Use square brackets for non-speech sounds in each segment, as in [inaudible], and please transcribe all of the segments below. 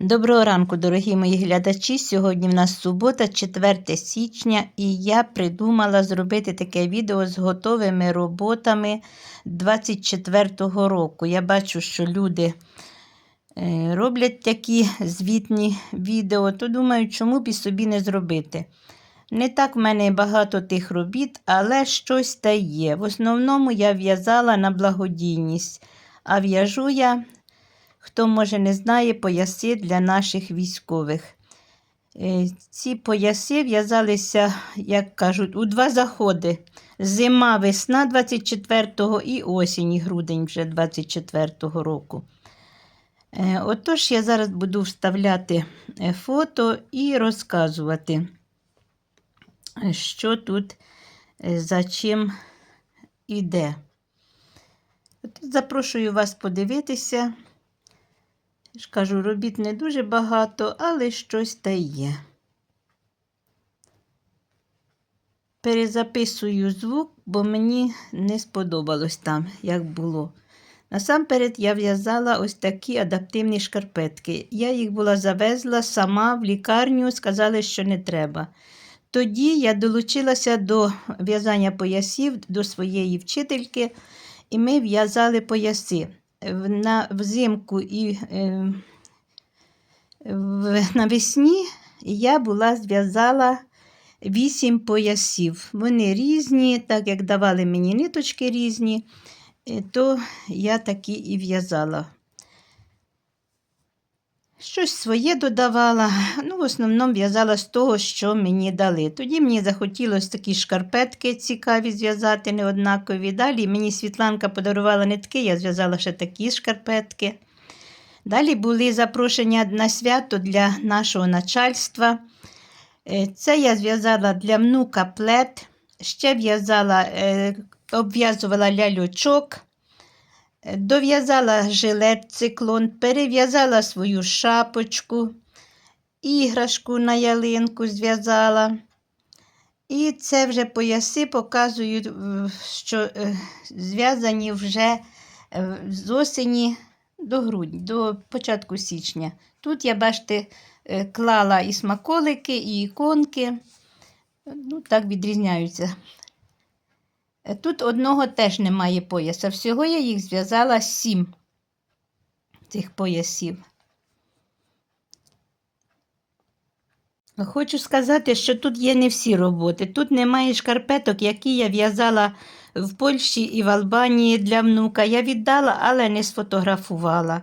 Доброго ранку, дорогі мої глядачі. Сьогодні в нас субота, 4 січня, і я придумала зробити таке відео з готовими роботами 24-го року. Я бачу, що люди е, роблять такі звітні відео, то думаю, чому б і собі не зробити. Не так в мене багато тих робіт, але щось та є. В основному я в'язала на благодійність, а в'яжу я Хто, може, не знає, пояси для наших військових. Е, Ці пояси в'язалися, як кажуть, у два заходи. Зима, весна 24-го і осінь, і грудень вже 24-го року. Е, Отож, я зараз буду вставляти е, фото і розказувати, що тут за чим іде. Запрошую вас подивитися. Я ж кажу, робіт не дуже багато, але щось та є. Перезаписую звук, бо мені не сподобалось там, як було. Насамперед я в'язала ось такі адаптивні шкарпетки. Я їх була завезла сама в лікарню, сказали, що не треба. Тоді я долучилася до в'язання поясів до своєї вчительки, і ми в'язали пояси на взимку і е, навесні я була зв'язала вісім поясів. Вони різні, так як давали мені ниточки різні, е, то я такі і в'язала. Щось своє додавала, ну, в основному в'язала з того, що мені дали. Тоді мені захотілося такі шкарпетки цікаві зв'язати, неоднакові. Далі мені Світланка подарувала нитки, я зв'язала ще такі шкарпетки. Далі були запрошення на свято для нашого начальства. Е, Це я зв'язала для внука плед, ще в'язала, е, обв'язувала ляльочок. Дов'язала жилет циклон, перев'язала свою шапочку, іграшку на ялинку зв'язала. І це вже пояси показують, е, що е, зв'язані вже е, з осені до грудня, до початку січня. Тут я, бачите, клала і смаколики, і іконки. Ну, так відрізняються. Е, Тут одного теж немає пояса. Всього я їх зв'язала сім цих поясів. Хочу сказати, що тут є не всі роботи. Тут немає шкарпеток, які я в'язала в Польщі і в Албанії для внука. Я віддала, але не сфотографувала.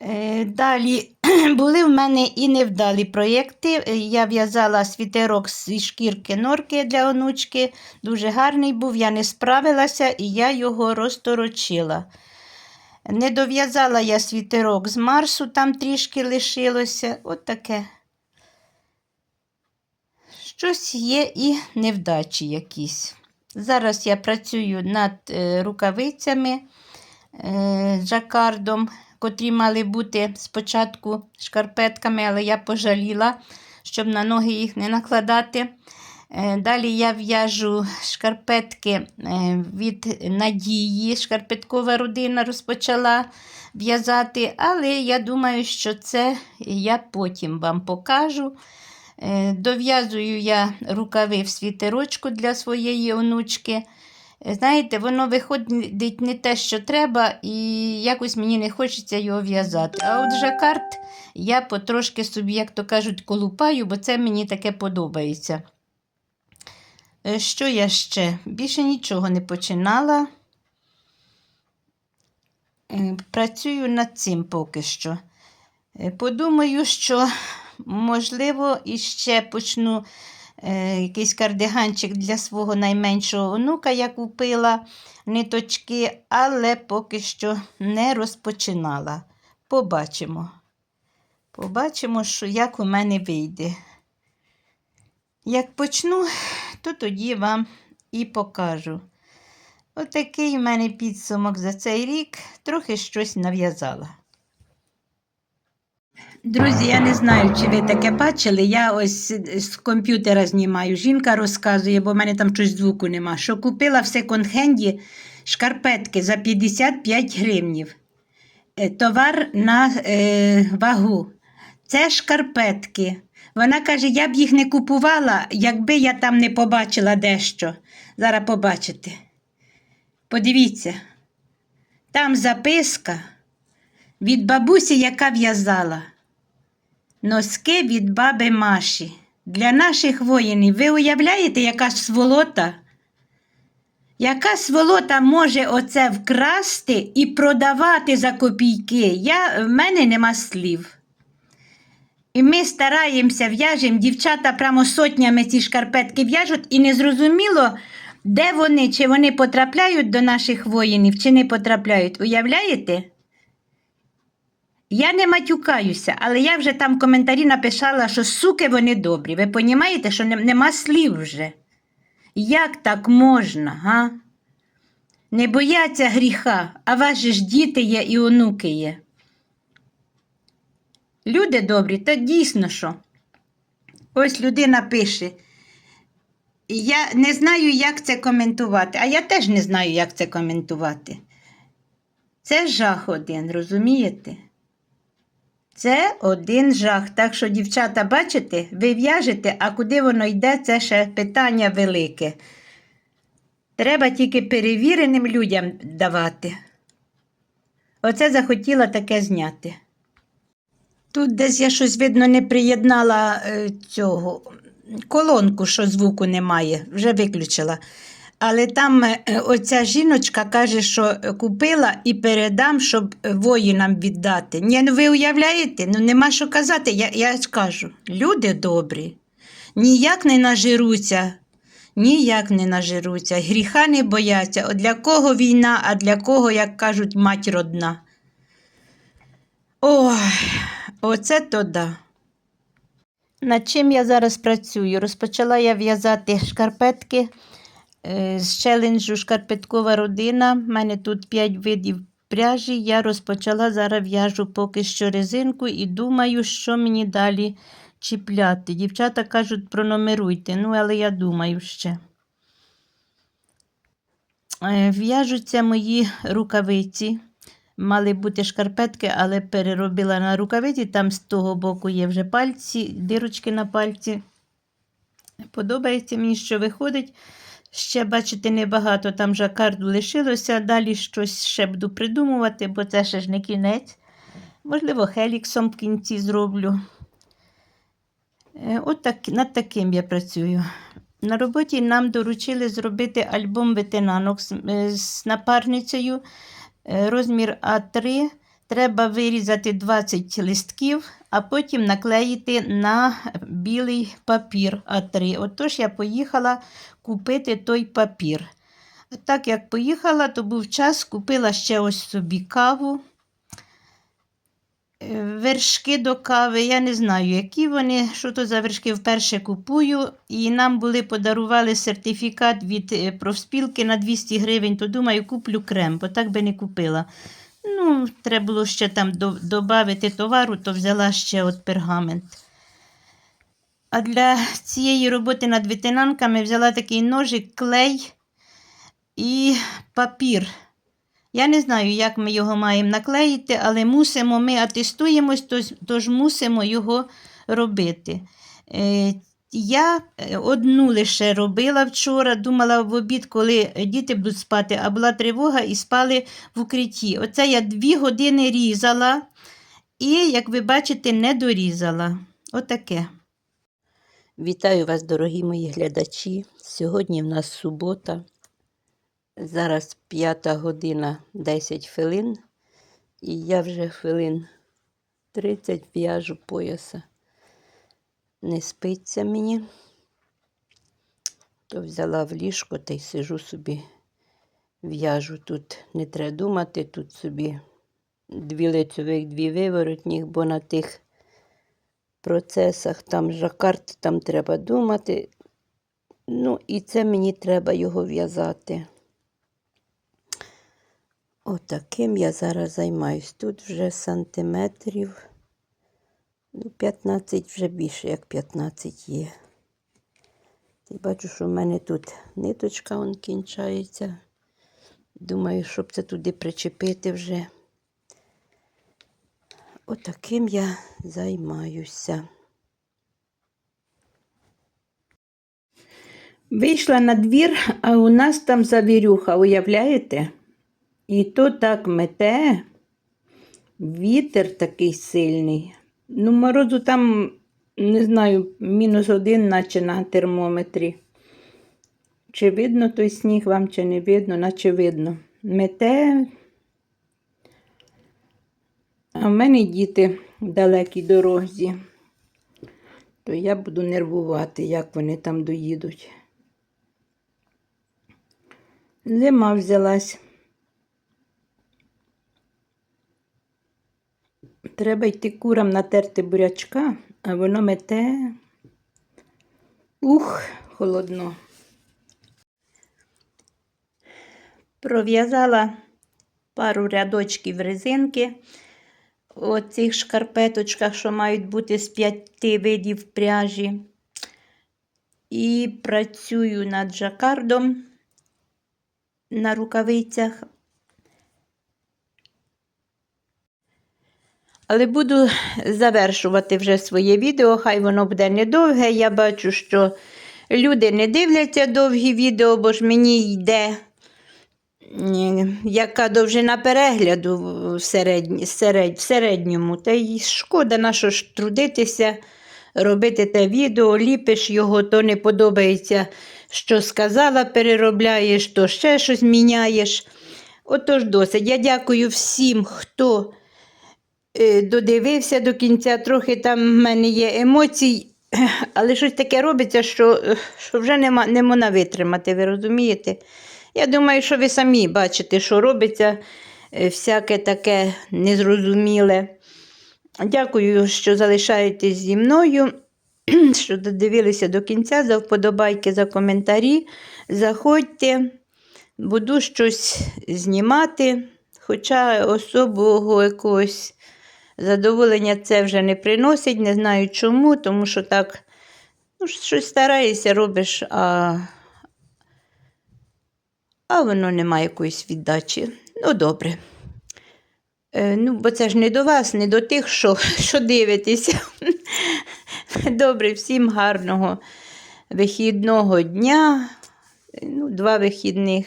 Е, Далі [clears throat] були в мене і невдалі проєкти. Е, Я в'язала світерок зі шкірки норки для онучки. Дуже гарний був, я не справилася і я його розторочила. Не дов'язала я світерок з Марсу, там трішки лишилося. От таке. Щось є і невдачі якісь. Зараз я працюю над е, рукавицями жакардом, котрі мали бути спочатку шкарпетками, але я пожаліла, щоб на ноги їх не накладати. Е, Далі я в'яжу шкарпетки е, від надії. Шкарпеткова родина розпочала в'язати, але я думаю, що це я потім вам покажу. Е, Дов'язую я рукави в світерочку для своєї онучки. Знаєте, воно виходить не те, що треба, і якось мені не хочеться його в'язати. А от жакард я потрошки собі, як то кажуть, колупаю, бо це мені таке подобається. Е, Що я ще? Більше нічого не починала. Е, Працюю над цим поки що. Е, Подумаю, що, можливо, іще почну якийсь кардиганчик для свого найменшого онука, я купила ниточки, але поки що не розпочинала. Побачимо. Побачимо, що як у мене вийде. Як почну, то тоді вам і покажу. Отакий у мене підсумок за цей рік. Трохи щось нав'язала. Друзі, я не знаю, чи ви таке бачили. Я ось з комп'ютера знімаю. Жінка розказує, бо в мене там щось звуку нема, що купила в секонд-хенді шкарпетки за 55 гривнів. Е, Товар на е, вагу. Це шкарпетки. Вона каже, я б їх не купувала, якби я там не побачила дещо. Зараз побачите. Подивіться, там записка від бабусі, яка в'язала. Носки від баби Маші. Для наших воїнів. Ви уявляєте, яка сволота? Яка сволота може оце вкрасти і продавати за копійки? Я, в мене нема слів. І ми стараємося, в'яжемо, дівчата прямо сотнями ці шкарпетки в'яжуть, і незрозуміло, де вони, чи вони потрапляють до наших воїнів, чи не потрапляють. Уявляєте? Я не матюкаюся, але я вже там в коментарі написала, що суки вони добрі. Ви розумієте, що нема слів вже. Як так можна, га? Не бояться гріха, а ваші ж діти є і онуки є. Люди добрі, та дійсно що. Ось людина пише. Я не знаю, як це коментувати, а я теж не знаю, як це коментувати. Це жах один, розумієте? Це один жах. Так що, дівчата, бачите, ви в'яжете, а куди воно йде, це ще питання велике. Треба тільки перевіреним людям давати. Оце захотіла таке зняти. Тут десь я щось, видно, не приєднала е, цього колонку, що звуку немає, вже виключила. Але там е, е, оця жіночка каже, що е, купила і передам, щоб воїнам віддати. Ні, ну ви уявляєте, ну нема що казати. Я, я кажу, люди добрі, ніяк не нажируться, ніяк не нажируться, гріха не бояться. От для кого війна, а для кого, як кажуть, мать родна. Ой, оце то да. Над чим я зараз працюю? Розпочала я в'язати шкарпетки з челенджу Шкарпеткова родина. У мене тут 5 видів пряжі. Я розпочала зараз в'яжу поки що резинку і думаю, що мені далі чіпляти. Дівчата кажуть, пронумеруйте, ну, але я думаю ще. Е, В'яжуться мої рукавиці. Мали бути шкарпетки, але переробила на рукавиці. Там з того боку є вже пальці, дирочки на пальці. Подобається мені, що виходить. Ще, бачите, небагато там жакарду лишилося. Далі щось ще буду придумувати, бо це ще ж не кінець. Можливо, хеліксом в кінці зроблю. Е, От так, над таким я працюю. На роботі нам доручили зробити альбом ветенанок з, е, з напарницею. Е, Розмір А3. Треба вирізати 20 листків, а потім наклеїти на білий папір А3. Отож я поїхала купити той папір. Так як поїхала, то був час, купила ще ось собі каву. Е, Вершки до кави, я не знаю, які вони, що то за вершки вперше купую. І нам були подарували сертифікат від е, профспілки на 200 гривень, то думаю, куплю крем, бо так би не купила. Ну, треба було ще там додати товару, то взяла ще от пергамент. А для цієї роботи над ветенанками взяла такий ножик, клей і папір. Я не знаю, як ми його маємо наклеїти, але мусимо, ми атестуємось, тож, тож мусимо його робити. Я е, одну лише робила вчора, думала в обід, коли діти будуть спати, а була тривога і спали в укритті. Оце я дві години різала і, як ви бачите, не дорізала. Отаке. Вітаю вас, дорогі мої глядачі. Сьогодні в нас субота. Зараз п'ята година 10 хвилин, і я вже хвилин 30 в'яжу пояса. Не спиться мені, то взяла в ліжко та й сижу собі, в'яжу. Тут не треба думати, тут собі дві лицьових, дві виворотніх, бо на тих процесах там жакард, там треба думати. Ну, і це мені треба його в'язати. Отаким я зараз займаюсь. Тут вже сантиметрів. Ну, 15 вже більше, як 15 є. І бачу, що в мене тут ниточка он кінчається. Думаю, щоб це туди причепити вже. отаким я займаюся. Вийшла на двір, а у нас там завірюха, уявляєте? І то так мете, вітер такий сильний. Ну, морозу там, не знаю, мінус один, наче на термометрі. Чи видно той сніг вам, чи не видно, наче видно. Мете. А в мене діти в далекій дорозі. То я буду нервувати, як вони там доїдуть. Зима взялась. Треба йти курам натерти бурячка, а воно мете. Ух, холодно. Пров'язала пару рядочків резинки у цих шкарпеточках, що мають бути з п'яти видів пряжі. І працюю над жакардом на рукавицях. Але буду завершувати вже своє відео, хай воно буде недовге. Я бачу, що люди не дивляться довгі відео, бо ж мені йде яка довжина перегляду в, середні, серед, в середньому. Та й шкода на що ж трудитися, робити те відео, ліпиш його, то не подобається, що сказала, переробляєш, то ще щось міняєш. Отож, досить. Я дякую всім, хто додивився до кінця. Трохи там в мене є емоцій, [clears throat] але щось таке робиться, що, що вже нема, не можна витримати, ви розумієте? Я думаю, що ви самі бачите, що робиться е, всяке таке незрозуміле. Дякую, що залишаєтесь зі мною, [clears throat] що додивилися до кінця, за вподобайки, за коментарі. Заходьте, буду щось знімати, хоча особого якогось задоволення це вже не приносить, не знаю чому, тому що так ну, щось стараєшся, робиш, а а воно не має якоїсь віддачі. Ну, добре. Е, ну, бо це ж не до вас, не до тих, що, [laughs] що дивитеся. [laughs] Добре, всім гарного вихідного дня, ну, два вихідних.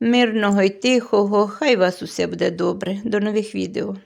Мирного і тихого. Хай вас усе буде добре. До нових відео.